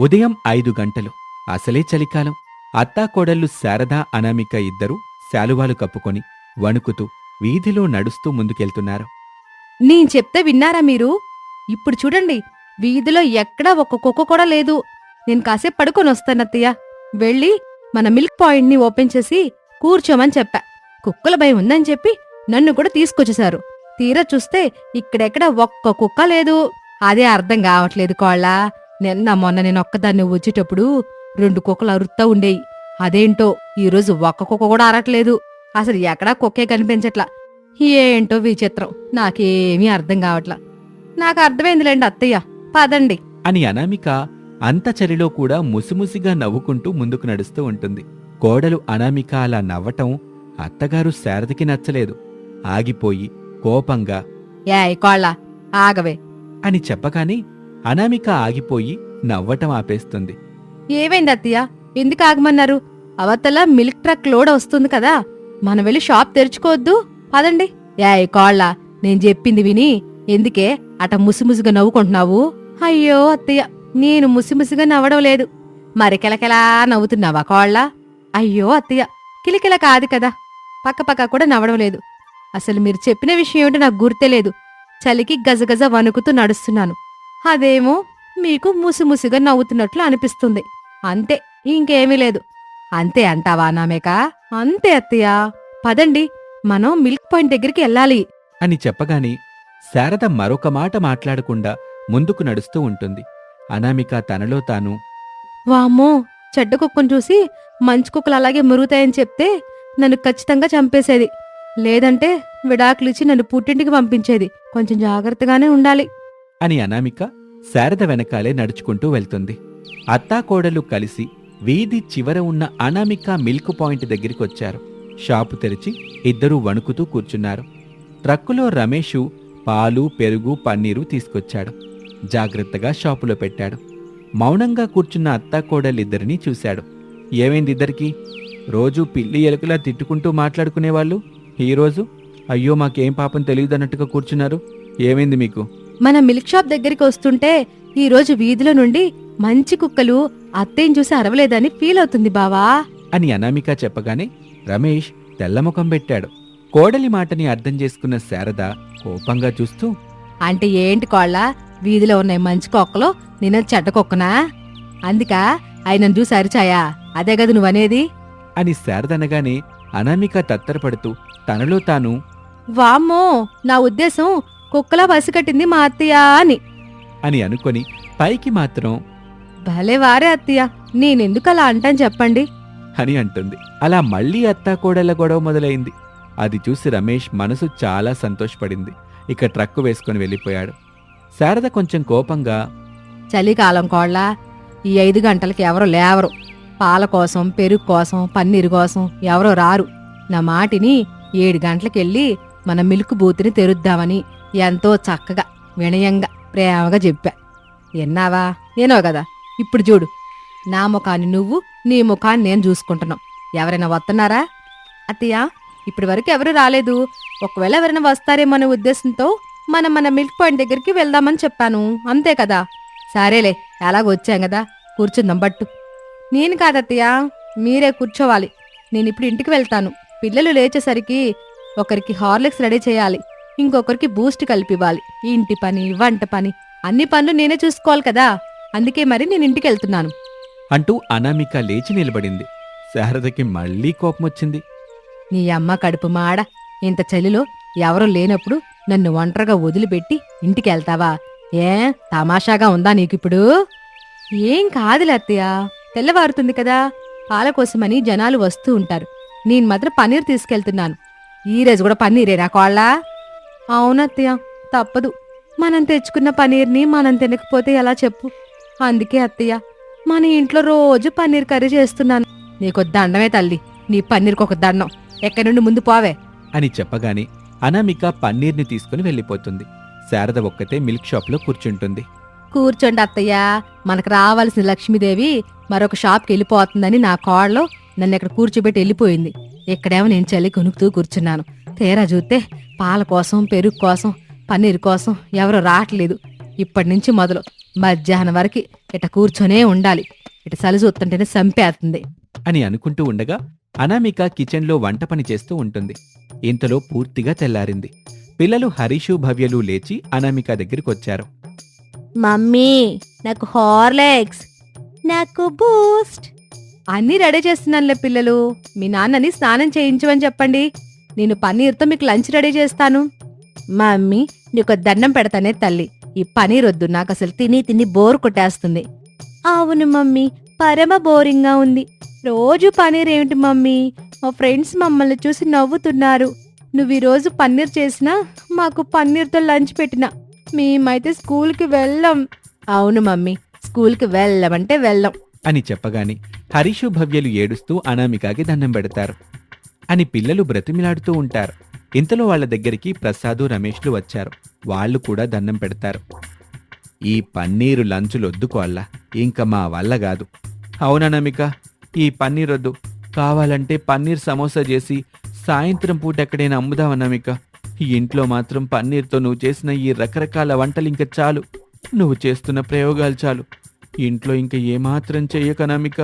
ఉదయం ఐదు గంటలు. అసలే చలికాలం. అత్తాకోడళ్ళు శారదా అనామిక ఇద్దరూ శాలువాలు కప్పుకొని వణుకుతూ వీధిలో నడుస్తూ ముందుకెళ్తున్నారు. నేను చెప్తే విన్నారా మీరు? ఇప్పుడు చూడండి వీధిలో ఎక్కడా ఒక్క కుక్క కూడా లేదు. నేను కాసేపు పడుకొని వస్తానత్తయ్య వెళ్ళి మన మిల్క్ పాయింట్ని ఓపెన్ చేసి కూర్చోమని చెప్పా. కుక్కల భయం ఉందని చెప్పి నన్ను కూడా తీసుకొచ్చేశారు. తీరా చూస్తే ఇక్కడెక్కడ ఒక్క కుక్క లేదు. అదే అర్థం కావట్లేదు కోళ్ళ. నిన్న మొన్న నేను ఒక్కదాన్ని వచ్చేటప్పుడు రెండు కుక్కలు అరుత్తా ఉండేయి. అదేంటో ఈరోజు ఒక్క కుక్క కూడా అరట్లేదు. అసలు ఎక్కడా కుక్కే కనిపించట్లా. ఏంటో విచిత్రం. నాకేమీ అర్థం కావట్లా. నాకు అర్థమైందిలేండి అత్తయ్య. పదండి. అని అనామిక అంత చలిలో కూడా ముసిముసిగా నవ్వుకుంటూ ముందుకు నడుస్తూ ఉంటుంది. కోడలు అనామిక అలా నవ్వటం అత్తగారు శారదకి నచ్చలేదు. ఆగిపోయి కోపంగా ఏయ్ కోళ్ళ ఆగవే. అని చెప్పగానే అనామిక ఆగిపోయి నవ్వటం ఆపేస్తుంది. ఏమైంది అత్తయ్య? ఎందుకు ఆగమన్నారు? అవతల మిల్క్ ట్రక్ లోడ్ వస్తుంది కదా మనం వెళ్ళి షాప్ తెరుచుకోవద్దు. పదండి. ఏయ్ కోళ్ళ నేను చెప్పింది విని ఎందుకే అట ముసిముసిగా నవ్వుకుంటున్నావు? అయ్యో అత్తయ్య నేను ముసిముసిగా నవ్వడం లేదు. మరి కిలకిలా నవ్వుతున్నావా కోళ్ళ? అయ్యో అత్తయ్య కిలకిల కాదు కదా పక్కపక్క కూడా నవ్వడం లేదు. అసలు మీరు చెప్పిన విషయం ఏమిటో నాకు గుర్తే లేదు. చలికి గజగజ వణుకుతూ నడుస్తున్నాను. అదేమో మీకు ముసిముసిగా నవ్వుతున్నట్లు అనిపిస్తుంది. అంతే ఇంకేమీ లేదు. అంతే అంటావా నామేక? అంతే అత్తయ్య. పదండి మనం మిల్క్ పాయింట్ దగ్గరికి వెళ్ళాలి. అని చెప్పగానే శారద మరొక మాట మాట్లాడకుండా ముందుకు నడుస్తూ ఉంటుంది. అనామిక తనలో తాను వామ్మో చెడ్డ కుక్కను చూసి మంచి కుక్కలు అలాగే మురుగుతాయని చెప్తే నన్ను ఖచ్చితంగా చంపేసేది. లేదంటే విడాకులిచ్చి నన్ను పుట్టింటికి పంపించేది. కొంచెం జాగ్రత్తగానే ఉండాలి. అని అనామిక శారద వెనకాలే నడుచుకుంటూ వెళ్తుంది. అత్తాకోడలు కలిసి వీధి చివర ఉన్న అనామిక మిల్క్ పాయింట్ దగ్గరికొచ్చారు. షాపు తెరిచి ఇద్దరూ వణుకుతూ కూర్చున్నారు. ట్రక్కులో రమేషు పాలు పెరుగు పన్నీరు తీసుకొచ్చాడు. జాగ్రత్తగా షాపులో పెట్టాడు. మౌనంగా కూర్చున్న అత్తాకోడలిద్దరినీ చూశాడు. ఏమైంది ఇద్దరికి? రోజు పిల్లి ఎలుకలా తిట్టుకుంటూ మాట్లాడుకునేవాళ్ళు? ఈరోజు అయ్యో మాకేం పాపం తెలియదన్నట్టుగా కూర్చున్నారు. ఏమైంది మీకు? మన మిల్క్ షాప్ దగ్గరికి వస్తుంటే ఈ రోజు వీధిలో నుండి మంచి కుక్కలు అత్తయ్యని చూసి అరవలేదని ఫీల్ అవుతుంది బావా. అని అనామిక చెప్పగానే రమేష్ తెల్లముఖం పెట్టాడు. కోడలి మాటని అర్థం చేసుకున్న శారద కోపంగా చూస్తూ అంటే ఏంటి కోళ్ళ వీధిలో ఉన్నాయి మంచి కుక్కలు నేను చెడ్డ కుక్కనా? అందుకా ఆయన చూసి అరిచాయా? అదే కదా నువ్వనేది? అని శారద అనగానే అనామిక తత్తరపడుతూ తనలో తాను వామ్మో నా ఉద్దేశం కుక్కలా పసిగట్టింది మా అత్తయ్య అని. అని అనుకొని పైకి మాత్రం భలే వారే అత్తయ్య నేనెందుకు అలా అంటాను చెప్పండి? అని అంటుంది. అలా మళ్ళీ అత్తాకోడళ్ళ గొడవ మొదలైంది. అది చూసి రమేష్ మనసు చాలా సంతోషపడింది. ఇక ట్రక్కు వేసుకుని వెళ్ళిపోయాడు. శారద కొంచెం కోపంగా చలికాలం కోళ్ళ ఈ ఐదు గంటలకి ఎవరు లేవరు. పాల కోసం పెరుగు కోసం పన్నీరు కోసం ఎవరో రారు. నా మాటిని ఏడు గంటలకెళ్ళి మన మిల్క్ బూత్ని తెరుద్దామని. ఎంతో చక్కగా వినయంగా ప్రేమగా చెప్పా. విన్నావా? ఏనో కదా. ఇప్పుడు చూడు. నా ముఖాన్ని నువ్వు నీ ముఖాన్ని నేను చూసుకుంటున్నాం. ఎవరైనా వస్తున్నారా? అత్తయ్య ఇప్పటి వరకు ఎవరు రాలేదు. ఒకవేళ ఎవరైనా వస్తారేమో అనే ఉద్దేశంతో మనం మన మిల్క్ పాయింట్ దగ్గరికి వెళ్దామని చెప్పాను. అంతే కదా. సరేలే ఎలాగొచ్చాం కదా. కూర్చుందాం బట్టు నేను కాదత్తయ్య మీరే కూర్చోవాలి. నేను ఇప్పుడు ఇంటికి వెళ్తాను. పిల్లలు లేచేసరికి ఒకరికి హార్లిక్స్ రెడీ చేయాలి. ఇంకొకరికి బూస్ట్ కలిపివ్వాలి. ఇంటి పని వంట పని అన్ని పనులు నేనే చూసుకోవాలి కదా. అందుకే మరి నేను ఇంటికి వెళ్తున్నాను అంటూ అనామిక లేచి నిలబడింది. శారదకి మళ్ళీ కోపం వచ్చింది నీ అమ్మ కడుపు మాడ. ఇంత చలిలో ఎవరూ లేనప్పుడు నన్ను ఒంటరిగా వదిలిపెట్టి ఇంటికి వెళ్తావా ఏ? తమాషాగా ఉందా నీకిప్పుడు? ఏం కాదులే అత్తయ్య. తెల్లవారుతుంది కదా. పాల కోసమని జనాలు వస్తూ ఉంటారు. నేను మాత్రం పన్నీర్ తీసుకెళ్తున్నాను. ఈ రోజు కూడా పన్నీరేనా కోళ్ళ? అవునత్తయ్య తప్పదు. మనం తెచ్చుకున్న పన్నీర్ని మనం తినకపోతే ఎలా చెప్పు? అందుకే అత్తయ్య మన ఇంట్లో రోజు పన్నీర్ కర్రీ చేస్తున్నాను. నీకు దండమే తల్లి నీ పన్నీర్కి ఒక దండం. ఎక్కడి నుండి ముందు పోవే. అని చెప్పగానే అనామిక పన్నీర్ని తీసుకుని వెళ్ళిపోతుంది. శారద ఒక్కతే మిల్క్ షాప్లో కూర్చుంటుంది. కూర్చోండి అత్తయ్య మనకు రావాల్సిన లక్ష్మీదేవి మరొక షాప్కి వెళ్ళిపోతుందని నా కోడలో నన్ను ఇక్కడ కూర్చోబెట్టి వెళ్ళిపోయింది. ఇక్కడేమో నేను చలి కొనుక్కుతూ కూర్చున్నాను. తీరా చూస్తే పాల కోసం పెరుగు కోసం పన్నీర్ కోసం ఎవరు రావట్లేదు. ఇప్పటి నుంచి మొదలు. మధ్యాహ్నం వరకు ఇట కూర్చొనే ఉండాలి. ఇట సలి చూస్తుంటేనే సంపేస్తుంది అని అనుకుంటూ ఉండగా అనామిక కిచెన్లో వంట పని చేస్తూ ఉంటుంది. ఇంతలో పూర్తిగా తెల్లారింది. పిల్లలు హరీషు భవ్యలు లేచి అనామిక దగ్గరికొచ్చారు. మమ్మీ నాకు హార్లెక్స్ నాకు బూస్ట్. అన్నీ రెడీ చేస్తున్నానులే పిల్లలు. మీ నాన్నని స్నానం చేయించమని చెప్పండి. నేను పన్నీర్తో మీకు లంచ్ రెడీ చేస్తాను. మమ్మీ నీకు దండం పెడతానే తల్లి. ఈ పనీర్ వద్దు నాకు అసలు తిని తిని బోర్ కొట్టేస్తుంది. అవును మమ్మీ పరమ బోరింగ్గా ఉంది. రోజు పనీర్ ఏమిటి మమ్మీ? మా ఫ్రెండ్స్ మమ్మల్ని చూసి నవ్వుతున్నారు. నువ్వు ఈరోజు పన్నీర్ చేసినా మాకు పన్నీర్తో లంచ్ పెట్టినా. మేమైతే స్కూల్కి వెళ్ళం. అవును మమ్మీ స్కూల్కి వెళ్ళమంటే వెళ్ళం. అని చెప్పగానే హరీషు భవ్యలు ఏడుస్తూ అనామికాకి దండం పెడతారు. అని పిల్లలు బ్రతిమిలాడుతూ ఉంటారు. ఇంతలో వాళ్ళ దగ్గరికి ప్రసాదు రమేష్లు వచ్చారు. వాళ్ళు కూడా దండం పెడతారు. ఈ పన్నీరు లంచులు వద్దుకోవాలా ఇంకా మా వల్ల కాదు. అవునా నమిక? ఈ పన్నీర్ వద్దు కావాలంటే పన్నీర్ సమోసా చేసి సాయంత్రం పూట ఎక్కడైనా అమ్ముదామన్నామిక ఈ ఇంట్లో మాత్రం పన్నీర్తో నువ్వు చేసిన ఈ రకరకాల వంటలు ఇంకా చాలు. నువ్వు చేస్తున్న ప్రయోగాలు చాలు. ఇంట్లో ఇంకా ఏమాత్రం చెయ్యకనామిక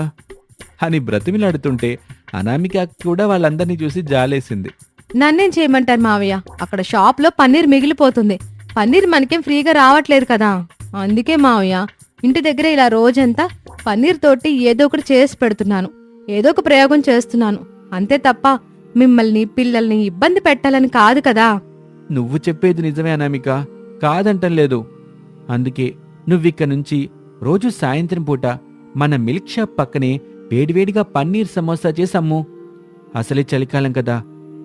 అని బ్రతిమిలాడుతుంటే అనామిక కూడా వాళ్ళందరినీ చూసి జాలేసింది. నన్నేం చేయమంటారు మావయ్య? అక్కడ షాప్లో పన్నీర్ మిగిలిపోతుంది. పన్నీర్ మనకేం ఫ్రీగా రావట్లేదు కదా. అందుకే మావయ్య ఇంటి దగ్గర ఇలా రోజంతా పన్నీర్ తోటి ఏదో ఒకటి చేసి పెడుతున్నాను. ఏదో ఒక ప్రయోగం చేస్తున్నాను. అంతే తప్ప మిమ్మల్ని పిల్లల్ని ఇబ్బంది పెట్టాలని కాదు కదా. నువ్వు చెప్పేది నిజమే అనామిక. కాదంటం లేదు. అందుకే నువ్విక్క నుంచి రోజు సాయంత్రం పూట మన మిల్క్ షాప్ పక్కనే వేడివేడిగా పన్నీర్ సమోసా చేసమ్ము అసలే చలికాలం కదా.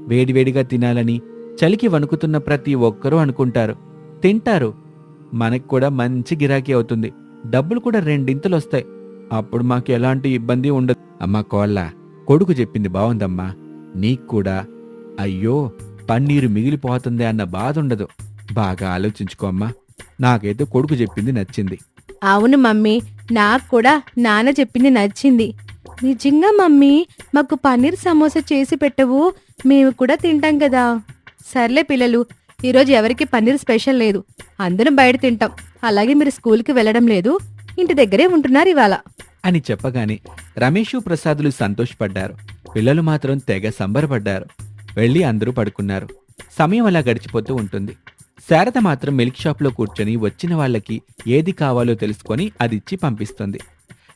వేడివేడిగా తినాలని చలికి వణుకుతున్న ప్రతి ఒక్కరూ అనుకుంటారు. తింటారు. మనకు కూడా మంచి గిరాకీ అవుతుంది. డబ్బులు కూడా రెండింతలు వస్తాయి. అప్పుడు మాకు ఎలాంటి ఇబ్బంది ఉండదు. అమ్మా కోళ్ళ కొడుకు చెప్పింది బాగుందమ్మా. నీకు కూడా. అయ్యో పన్నీరు మిగిలిపోతుంది అన్న బాధ ఉండదు. బాగా ఆలోచించుకో అమ్మా. నాకైతే కొడుకు చెప్పింది నచ్చింది. అవును మమ్మీ నాకు కూడా నాన్న చెప్పింది నచ్చింది. నిజంగా మమ్మీ మాకు పన్నీర్ సమోసా చేసి పెట్టవు. మేము కూడా తింటాం కదా. సర్లే పిల్లలు ఈరోజు ఎవరికి పన్నీర్ స్పెషల్ లేదు. అందరం బయట తింటాం. అలాగే మీరు స్కూల్కి వెళ్ళడం లేదు. ఇంటి దగ్గరే ఉంటున్నారు ఇవాళ. అని చెప్పగానే రమేష్ ప్రసాదులు సంతోషపడ్డారు. పిల్లలు మాత్రం తెగ సంబరపడ్డారు. వెళ్ళి అందరూ పడుకున్నారు. సమయం అలా గడిచిపోతూ ఉంటుంది. శారద మాత్రం మిల్క్ షాప్లో కూర్చొని వచ్చిన వాళ్ళకి ఏది కావాలో తెలుసుకొని అది ఇచ్చి పంపిస్తుంది.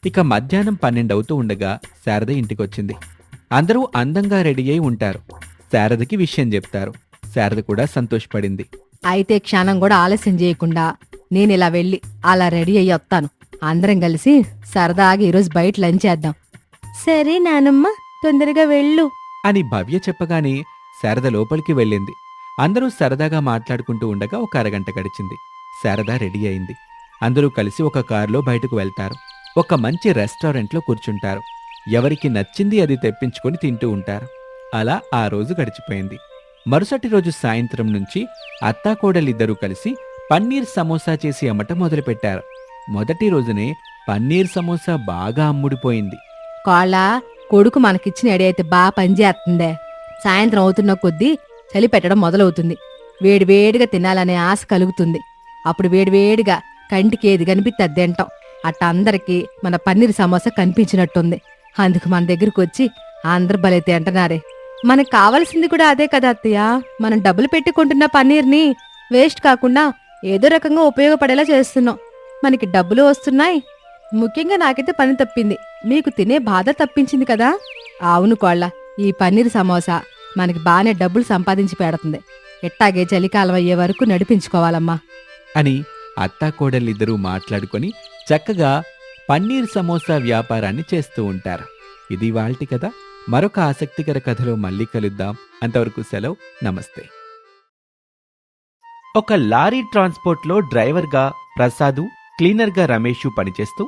ఇక మధ్యాహ్నం పన్నెండవుతూ ఉండగా శారద ఇంటికొచ్చింది. అందరూ అందంగా రెడీ అయి ఉంటారు. శారదకి విషయం చెప్తారు. శారద కూడా సంతోషపడింది. అయితే క్షణం కూడా ఆలస్యం చేయకుండా నేను ఇలా వెళ్ళి అలా రెడీ అయ్యి వస్తాను. అందరం కలిసి సరదాగా ఈరోజు బయట లంచ్ చేద్దాం. సరే నానమ్మ తొందరగా వెళ్ళు. అని భవ్య చెప్పగానే శారద లోపలికి వెళ్ళింది. అందరూ సరదాగా మాట్లాడుకుంటూ ఉండగా ఒక అరగంట గడిచింది. శారద రెడీ అయింది. అందరూ కలిసి ఒక కారులో బయటకు వెళ్తారు. ఒక మంచి రెస్టారెంట్లో కూర్చుంటారు. ఎవరికి నచ్చింది అది తెప్పించుకొని తింటూ ఉంటారు. అలా ఆ రోజు గడిచిపోయింది. మరుసటి రోజు సాయంత్రం నుంచి అత్తాకోడలిద్దరూ కలిసి పన్నీర్ సమోసా చేసి అమ్మటం మొదలుపెట్టారు. మొదటి రోజునే పన్నీర్ సమోసా బాగా అమ్ముడిపోయింది. కాళ్ళ కొడుకు మనకిచ్చిన ఎడి అయితే బాగా పనిచేస్తుందే సాయంత్రం అవుతున్న కొద్దీ చలి పెట్టడం మొదలవుతుంది. వేడివేడిగా తినాలనే ఆశ కలుగుతుంది. అప్పుడు వేడివేడిగా కంటికి ఏది కనిపిస్తే తింటాం. అట్ట అందరికీ మన పన్నీర్ సమోసా కనిపించినట్టుంది. అందుకు మన దగ్గరకు వచ్చి అందరు భలే తింటున్నారే. మనకు కావాల్సింది కూడా అదే కదా అత్తయ్య. మనం డబ్బులు పెట్టుకుంటున్న పన్నీర్ని వేస్ట్ కాకుండా ఏదో రకంగా ఉపయోగపడేలా చేస్తున్నాం. మనకి డబ్బులు వస్తున్నాయి. ముఖ్యంగా నాకైతే పని తప్పింది. మీకు తినే బాధ తప్పించింది కదా? అవును కోళ్ళ ఈ పన్నీర్ సమోసా మనకి బాగానే డబ్బులు సంపాదించి పెడుతుంది. ఎట్టాగే చలికాలం అయ్యే వరకు నడిపించుకోవాలమ్మా. అని అత్తాకోడలిద్దరూ మాట్లాడుకొని చక్కగా పన్నీర్ సమోసా వ్యాపారాన్ని చేస్తూ ఉంటారు. ఇది వాళ్ళటి కదా మరొక ఆసక్తికర కథలో మళ్ళీ కలుద్దాం. అంతవరకు సెలవు. నమస్తే. ఒక లారీ ట్రాన్స్పోర్ట్లో డ్రైవర్గా ప్రసాదు క్లీనర్గా రమేషు పనిచేస్తూ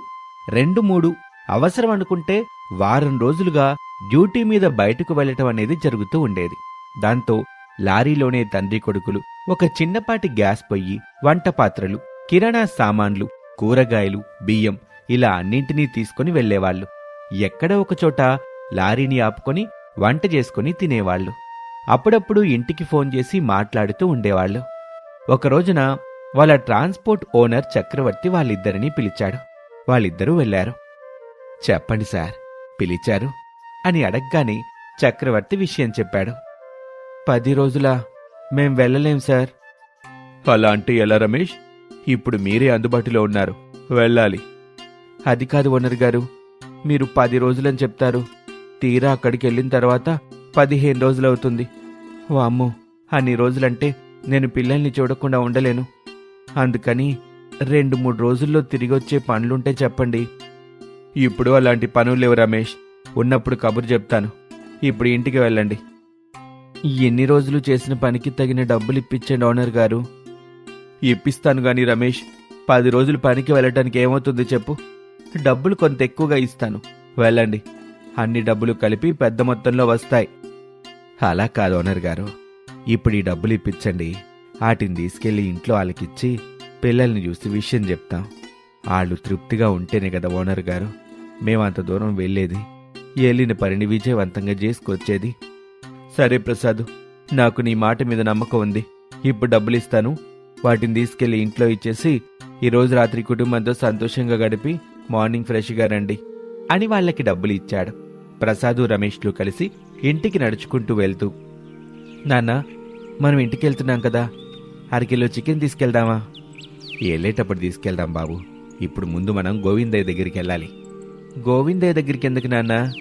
రెండు మూడు అవసరం అనుకుంటే వారం రోజులుగా డ్యూటీ మీద బయటకు వెళ్ళటం అనేది జరుగుతూ ఉండేది. దాంతో లారీలోనే తండ్రి కొడుకులు ఒక చిన్నపాటి గ్యాస్ పొయ్యి వంట పాత్రలు కిరాణా సామాన్లు కూరగాయలు బియ్యం ఇలా అన్నింటినీ తీసుకుని వెళ్ళేవాళ్ళు ఎక్కడ ఒకచోట లారీని ఆపుకొని వంట చేసుకుని తినేవాళ్ళు అప్పుడప్పుడు ఇంటికి ఫోన్ చేసి మాట్లాడుతూ ఉండేవాళ్ళు ఒక రోజున వాళ్ళ ట్రాన్స్పోర్ట్ ఓనర్ చక్రవర్తి వాళ్ళిద్దరినీ పిలిచాడు. వాళ్ళిద్దరూ వెళ్ళారు చెప్పండి సార్ పిలిచారు అని అడగ్గానే చక్రవర్తి విషయం చెప్పాడు. పది రోజులా మేం వెళ్ళలేం సార్. అలా అంటే ఎలా రమేష్? ఇప్పుడు మీరే అందుబాటులో ఉన్నారు. వెళ్ళాలి. అది కాదు ఓనర్ గారు మీరు పది రోజులని చెప్తారు. తీరా అక్కడికి వెళ్ళిన తర్వాత పదిహేను రోజులవుతుంది వామ్మో అన్ని రోజులంటే నేను పిల్లల్ని చూడకుండా ఉండలేను. అందుకని రెండు మూడు రోజుల్లో తిరిగి వచ్చే పనులుంటే చెప్పండి. ఇప్పుడు అలాంటి పనులు లేవు రమేష్. ఉన్నప్పుడు కబురు చెప్తాను. ఇప్పుడు ఇంటికి వెళ్ళండి. ఎన్ని రోజులు చేసిన పనికి తగిన డబ్బులు ఇప్పించండి ఓనర్ గారు. ఇప్పిస్తాను గాని రమేష్ పది రోజులు పనికి వెళ్ళటానికి ఏమవుతుంది చెప్పు. డబ్బులు కొంత ఎక్కువగా ఇస్తాను. వెళ్ళండి. అన్ని డబ్బులు కలిపి పెద్ద మొత్తంలో వస్తాయి. అలా కాదు ఓనర్ గారు. ఇప్పుడు ఈ డబ్బులు ఇప్పించండి. వాటిని తీసుకెళ్ళి ఇంట్లో వాళ్ళకిచ్చి పిల్లల్ని చూసి విషయం చెప్తాం. వాళ్ళు తృప్తిగా ఉంటేనే కదా ఓనర్ గారు. మేమంత దూరం వెళ్ళేది. వెళ్ళిన పనిని విజయవంతంగా చేసుకొచ్చేది. సరే ప్రసాద్ నాకు నీ మాట మీద నమ్మకం ఉంది. ఇప్పుడు డబ్బులు ఇస్తాను. వాటిని తీసుకెళ్ళి ఇంట్లో ఇచ్చేసి ఈరోజు రాత్రి కుటుంబంతో సంతోషంగా గడిపి మార్నింగ్ ఫ్రెష్గా రండి అని వాళ్ళకి డబ్బులు ఇచ్చాడు. ప్రసాదు రమేష్లు కలిసి ఇంటికి నడుచుకుంటూ వెళ్తూ నాన్న మనం ఇంటికి వెళ్తున్నాం కదా అరకిలో చికెన్ తీసుకెళ్దామా? వెళ్ళేటప్పుడు తీసుకెళ్దాం బాబు. ఇప్పుడు ముందు మనం గోవిందయ్య దగ్గరికి వెళ్ళాలి. గోవిందయ్య దగ్గరికి ఎందుకు నాన్న?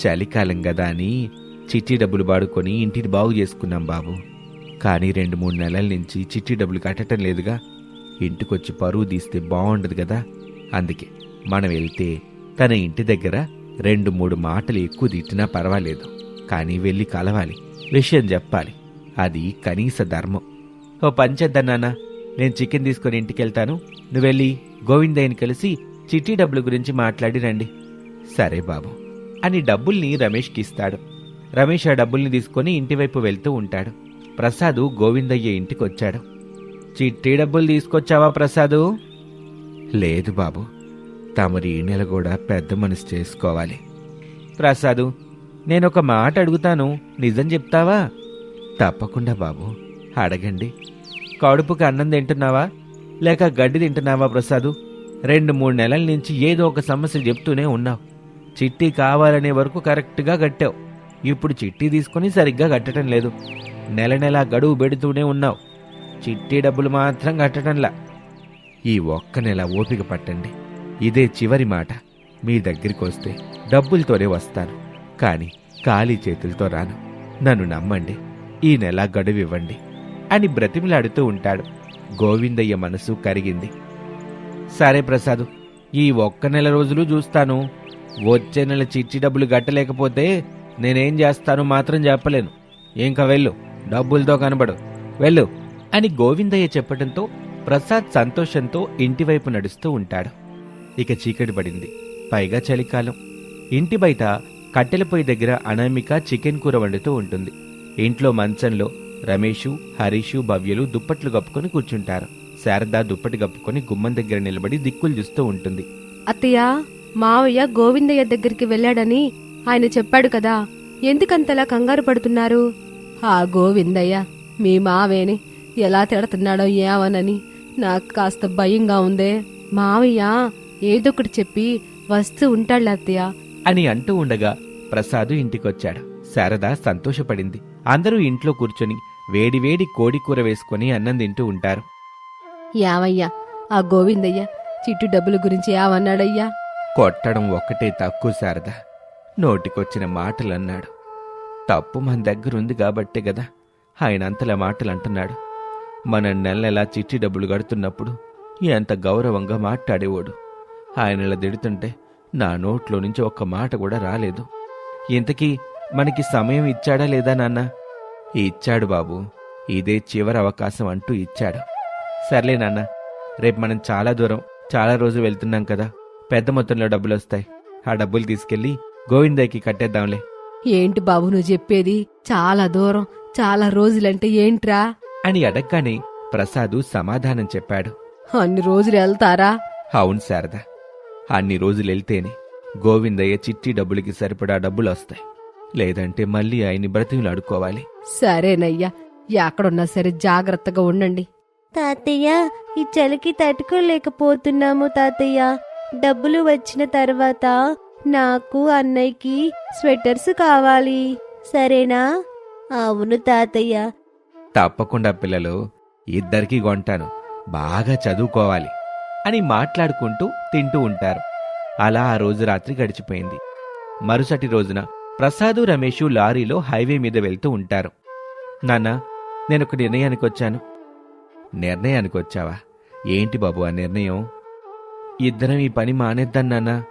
చలికాలం కదా అని చిట్టి డబ్బులు వాడుకొని ఇంటిని బాగు చేసుకున్నాం బాబు. కానీ రెండు మూడు నెలల నుంచి చిట్టి డబ్బులు కట్టడం లేదుగా. ఇంటికొచ్చి పరువు తీస్తే బాగుండదు కదా. అందుకే మనం వెళ్తే తన ఇంటి దగ్గర రెండు మూడు మాటలు ఎక్కువ తిట్టినా పర్వాలేదు. కానీ వెళ్ళి కలవాలి. విషయం చెప్పాలి. అది కనీస ధర్మం. ఓ పంచేద్దా నాన్న. నేను చికెన్ తీసుకొని ఇంటికి వెళ్తాను నువ్వు వెళ్ళి గోవిందయ్యని కలిసి చిట్టి డబ్బుల గురించి మాట్లాడి రండి. సరే బాబు. అని డబ్బుల్ని రమేష్కి ఇస్తాడు. రమేష్ ఆ డబ్బుల్ని తీసుకొని ఇంటివైపు వెళ్తూ ఉంటాడు. ప్రసాదు గోవిందయ్య ఇంటికి వచ్చాడు చిట్టి డబ్బులు తీసుకొచ్చావా ప్రసాదు? లేదు బాబు తమరి ఈ నెల కూడా పెద్ద మనసు చేసుకోవాలి. ప్రసాదు నేనొక మాట అడుగుతాను నిజం చెప్తావా? తప్పకుండా బాబు అడగండి. కడుపుకి అన్నం తింటున్నావా? లేక గడ్డి తింటున్నావా ప్రసాదు? రెండు మూడు నెలల నుంచి ఏదో ఒక సమస్య చెప్తూనే ఉన్నావు. చిట్టి కావాలనే వరకు కరెక్ట్గా కట్టావు. ఇప్పుడు చిట్టి తీసుకొని సరిగ్గా కట్టడం లేదు. నెల నెల గడువు పెడుతూనే ఉన్నావు. చిట్టి డబ్బులు మాత్రం కట్టడంలా. ఈ ఒక్క నెల ఓపిక పట్టండి. ఇదే చివరి మాట. మీ దగ్గరికి వస్తే డబ్బులతోనే వస్తాను. కానీ ఖాళీ చేతులతో రాను. నన్ను నమ్మండి. ఈ నెల గడువు ఇవ్వండి అని బ్రతిమిలాడుతూ ఉంటాడు. గోవిందయ్య మనసు కరిగింది. సరే ప్రసాదు ఈ ఒక్క నెల రోజులు చూస్తాను. వచ్చే నెల చిట్టి డబ్బులు గట్టలేకపోతే నేనేం చేస్తాను మాత్రం చెప్పలేను. ఇంకా వెళ్ళు. డబ్బులతో కనబడు. వెళ్ళు అని గోవిందయ్య చెప్పడంతో ప్రసాద్ సంతోషంతో ఇంటివైపు నడుస్తూ ఉంటాడు. ఇక చీకటి పడింది. పైగా చలికాలం. ఇంటి బయట కట్టెల పొయ్యి దగ్గర అనామిక చికెన్ కూర వండుతూ ఉంటుంది. ఇంట్లో మంచంలో రమేషు హరీషు భవ్యలు దుప్పట్లు కప్పుకొని కూర్చుంటారు. శారద దుప్పటి కప్పుకొని గుమ్మం దగ్గర నిలబడి దిక్కులు చూస్తూ ఉంటుంది. అత్తయ్య మావయ్య గోవిందయ్య దగ్గరికి వెళ్ళాడని ఆయన చెప్పాడు కదా. ఎందుకంతలా కంగారు పడుతున్నారు? ఆ గోవిందయ్య మీ మావేని ఎలా తిడుతున్నాడో ఏమనని నాకు కాస్త భయంగా ఉందే. మావయ్య ఏదొకటి చెప్పి వస్తూ ఉంటాడు అత్తయ్య. అని అంటూ ఉండగా ప్రసాదు ఇంటికొచ్చాడు. శారద సంతోషపడింది. అందరూ ఇంట్లో కూర్చొని వేడివేడి కోడి కూర వేసుకొని అన్నం తింటూ ఉంటారు. యావయ్యా ఆ గోవిందయ్య చిట్టు డబ్బుల గురించి ఏమన్నాడయ్యా? కొట్టడం ఒక్కటే తక్కువ శారద. నోటికొచ్చిన మాటలు అన్నాడు తప్పు మన దగ్గరుంది కాబట్టే కదా ఆయన అంతలా మాటలు అంటున్నాడు మన నెల నెలా చిట్టి డబ్బులు కడుతున్నప్పుడు ఎంత గౌరవంగా మాట్లాడేవాడు. ఆయన ఇలా తిడుతుంటే నా నోట్లో నుంచి ఒక్క మాట కూడా రాలేదు. ఇంతకీ మనకి సమయం ఇచ్చాడా లేదా నాన్న? ఇచ్చాడు బాబు. ఇదే చివరి అవకాశం అంటూ ఇచ్చాడు. సర్లే నాన్న రేపు మనం చాలా దూరం చాలా రోజు వెళ్తున్నాం కదా. పెద్ద మొత్తంలో డబ్బులు వస్తాయి ఆ డబ్బులు తీసుకెళ్ళి గోవిందయ్యకి కట్టేద్దాంలే. ఏంటి బాబు నువ్వు చెప్పేది? చాలా దూరం చాలా రోజులంటే ఏంట్రా? అని అడగ్గానే ప్రసాదు సమాధానం చెప్పాడు. అన్ని రోజులు వెళ్తారా? అవును శారద. అన్ని రోజులు వెళ్తేనే గోవిందయ్య చిట్టి డబ్బులకి సరిపడా డబ్బులు వస్తాయి లేదంటే మళ్ళీ ఆయన్ని బ్రతిమలు అడుకోవాలి సరేనయ్యా ఎక్కడున్నా సరే జాగ్రత్తగా ఉండండి. తాతయ్య ఈ చలికి తట్టుకోలేకపోతున్నాము తాతయ్య. డబ్బులు వచ్చిన తర్వాత నాకు అన్నయ్యకి స్వెటర్స్ కావాలి. సరేనా? అవును తాతయ్య. తప్పకుండా పిల్లలు ఇద్దరికి కొంటాను. బాగా చదువుకోవాలి అని మాట్లాడుకుంటూ తింటూ ఉంటారు. అలా ఆ రోజు రాత్రి గడిచిపోయింది. మరుసటి రోజున ప్రసాదు రమేషు లారీలో హైవే మీద వెళ్తూ ఉంటారు. నాన్న నేను ఒక నిర్ణయానికి వచ్చాను. నిర్ణయానికి వచ్చావా? ఏంటి బాబు ఆ నిర్ణయం? ఇద్దరం ఈ పని మానేద్దాం నాన్న.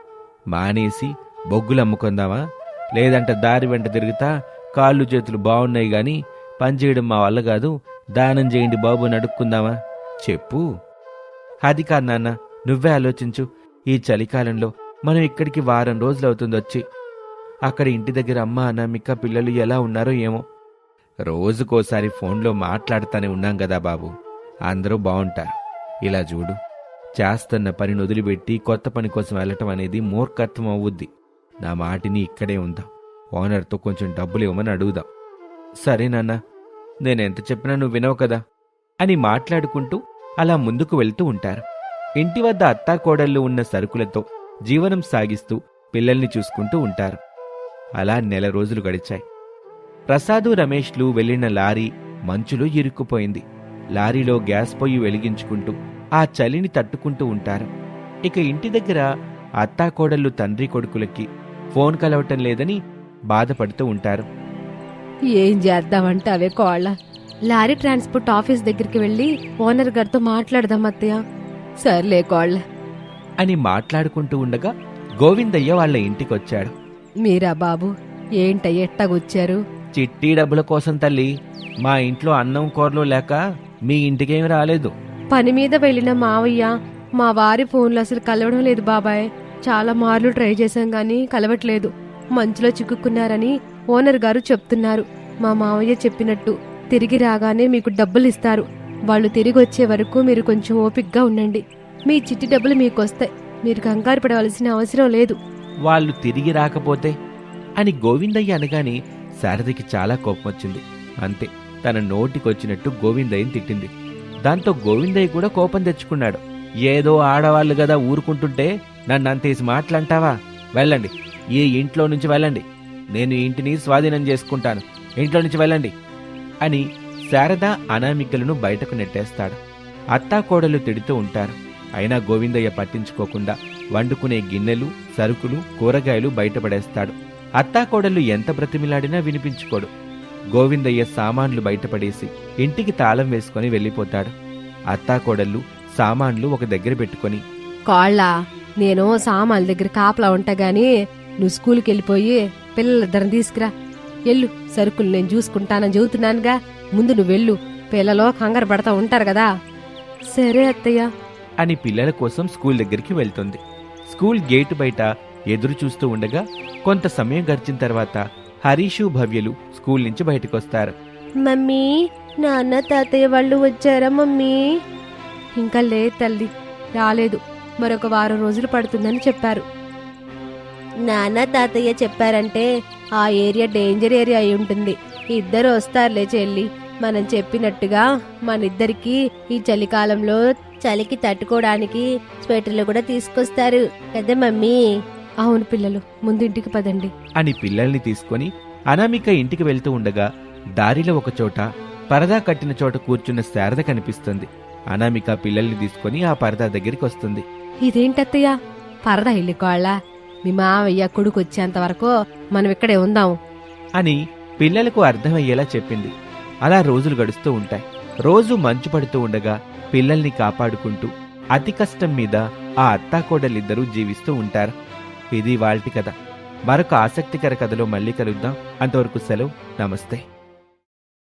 మానేసి బొగ్గులు అమ్ముకుందామా? లేదంటే దారి వెంట తిరుగుతా కాళ్ళు చేతులు బాగున్నాయి గాని పనిచేయడం మా వల్ల కాదు దానం చేయండి బాబు నడుక్కుందామా అడుక్కుందామా? చెప్పు. అది కాదు నాన్న నువ్వే ఆలోచించు. ఈ చలికాలంలో మనం ఇక్కడికి వారం రోజులు అవుతుంది వచ్చి. అక్కడ ఇంటి దగ్గర అమ్మ అనామిక పిల్లలు ఎలా ఉన్నారో ఏమో. రోజుకోసారి ఫోన్లో మాట్లాడుతానే ఉన్నాం కదా బాబు. అందరూ బాగుంటారు. ఇలా చూడు. చేస్తున్న పనిని వదిలిపెట్టి కొత్త పని కోసం వెళ్ళటం అనేది మూర్ఖత్వం అవుద్ది. నా మాటిని ఇక్కడే ఉందాం? ఓనర్తో కొంచెం డబ్బులు ఇవ్వమని అడుగుదాం. సరే నాన్న నేనెంత చెప్పినా నువ్వు వినవు కదా? అని మాట్లాడుకుంటూ అలా ముందుకు వెళ్తూ ఉంటారు. ఇంటి వద్ద అత్తాకోడళ్ళు ఉన్న సరుకులతో జీవనం సాగిస్తూ పిల్లల్ని చూసుకుంటూ ఉంటారు. అలా నెల రోజులు గడిచాయి. ప్రసాదు రమేష్లు వెళ్ళిన లారీ మంచులో ఇరుక్కుపోయింది. లారీలో గ్యాస్ పొయ్యి వెలిగించుకుంటూ ఆ చలిని తట్టుకుంటూ ఉంటారు. ఇక ఇంటి దగ్గర అత్తాకోడళ్ళు తండ్రి కొడుకులకి ఫోన్ కలవటం లేదని బాధపడుతూ ఉంటారు. ఏం చేద్దామంటే అవే కోళ్ళ? లారీ ట్రాన్స్పోర్ట్ ఆఫీస్ దగ్గరికి వెళ్ళి ఓనర్ గారితో మాట్లాడదాం అత్తయ్య. సర్లే కోళ్ళ. అని మాట్లాడుకుంటూ ఉండగా గోవిందయ్య వాళ్ళ ఇంటికొచ్చాడు. మీరా బాబు? ఏంటయ్య ఎట్టగొచ్చారు? చిట్టి డబ్బుల కోసం తల్లి మా ఇంట్లో అన్నం కూరలు లేక మీ ఇంటికేమి రాలేదు. పని మీద వెళ్ళిన మావయ్య మా వారి ఫోన్లు అసలు కలవడం లేదు బాబాయ్. చాలా మార్లు ట్రై చేశాం కానీ కలవట్లేదు. మంచులో చిక్కుకున్నారని ఓనర్ గారు చెప్తున్నారు. మా మావయ్య చెప్పినట్టు తిరిగి రాగానే మీకు డబ్బులు ఇస్తారు. వాళ్ళు తిరిగి వచ్చే వరకు మీరు కొంచెం ఓపిక్గా ఉండండి. మీ చిట్టి డబ్బులు మీకు వస్తాయి మీరు కంగారు పడవలసిన అవసరం లేదు. వాళ్ళు తిరిగి రాకపోతే? అని గోవిందయ్య అనగానే శారదకి చాలా కోపం వచ్చింది అంతే తన నోటికొచ్చినట్టు గోవిందయ్యని తిట్టింది. దాంతో గోవిందయ్య కూడా కోపం తెచ్చుకున్నాడు. ఏదో ఆడవాళ్ళు కదా ఊరుకుంటుంటే నన్ను అంతేసి మాటలంటావా వెళ్ళండి. ఈ ఇంట్లో నుంచి వెళ్ళండి. నేను ఇంటిని స్వాధీనం చేసుకుంటాను. ఇంట్లో నుంచి వెళ్ళండి. అని శారద అనామికలను బయటకు నెట్టేస్తాడు. అత్తాకోడలు తిడుతూ ఉంటారు. అయినా గోవిందయ్య పట్టించుకోకుండా వండుకునే గిన్నెలు సరుకులు కూరగాయలు బయటపడేస్తాడు. అత్తాకోడలు ఎంత బ్రతిమిలాడినా వినిపించుకోడు. గోవిందయ్య సామాన్లు బయటపడేసి ఇంటికి తాళం వేసుకొని వెళ్ళిపోతాడు. అత్తాకోడళ్ళు సామాన్లు ఒక దగ్గర పెట్టుకొని కాళ్ళ నేను సామాన్ల దగ్గర కాపలా ఉంటా గాని నువ్వు స్కూల్కి వెళ్ళిపోయి పిల్లలిద్దరిని తీసుకురా. ఎల్లు సరుకులు నేను చూసుకుంటానని చెబుతున్నానుగా. ముందు నువ్వు వెళ్ళు పిల్లలు కంగారు పడతా ఉంటారు కదా. సరే అత్తయ్య. అని పిల్లల కోసం స్కూల్ దగ్గరికి వెళ్తుంది. స్కూల్ గేటు బయట ఎదురు చూస్తూ ఉండగా కొంత సమయం గడిచిన తర్వాత హరీషు భవ్యలు స్కూల్ నుంచి బయటకొస్తారు. మమ్మీ నాన్న తాతయ్య వాళ్ళు వచ్చారా మమ్మీ? ఇంకా లేదు తల్లి రాలేదు. మరొక వారం రోజులు పడుతుందని చెప్పారు. నాన్న తాతయ్య చెప్పారంటే ఆ ఏరియా డేంజర్ ఏరియా అయి ఉంటుంది. ఇద్దరు వస్తారులే చెల్లి. మనం చెప్పినట్టుగా మన ఇద్దరికి ఈ చలికాలంలో చలికి తట్టుకోవడానికి స్వెటర్లు కూడా తీసుకొస్తారు. కదా మమ్మీ? అవును పిల్లలు ముందింటికి పదండి. అని పిల్లల్ని తీసుకొని అనామిక ఇంటికి వెళ్తూ ఉండగా దారిలో ఒక చోట పరదా కట్టిన చోట కూర్చున్న శారద కనిపిస్తుంది. అనామిక పిల్లల్ని తీసుకొని ఆ పరదా దగ్గరికి వస్తుంది. ఇదేంటత్తయ్య? పరదా ఇల్లు కోళ్ళ? మీ మావయ్య కొడుకు వచ్చేంత వరకు మనం ఇక్కడే ఉందాం. అని పిల్లలకు అర్థమయ్యేలా చెప్పింది. అలా రోజులు గడుస్తూ ఉంటాయి. రోజు మంచు పడుతూ ఉండగా పిల్లల్ని కాపాడుకుంటూ అతి కష్టం మీద ఆ అత్తాకోడలిద్దరూ జీవిస్తూ ఉంటారు. ఇది వాల్టి కథ. మరొక ఆసక్తికర కథలో మళ్ళీ కలుద్దాం. అంతవరకు సెలవు. నమస్తే.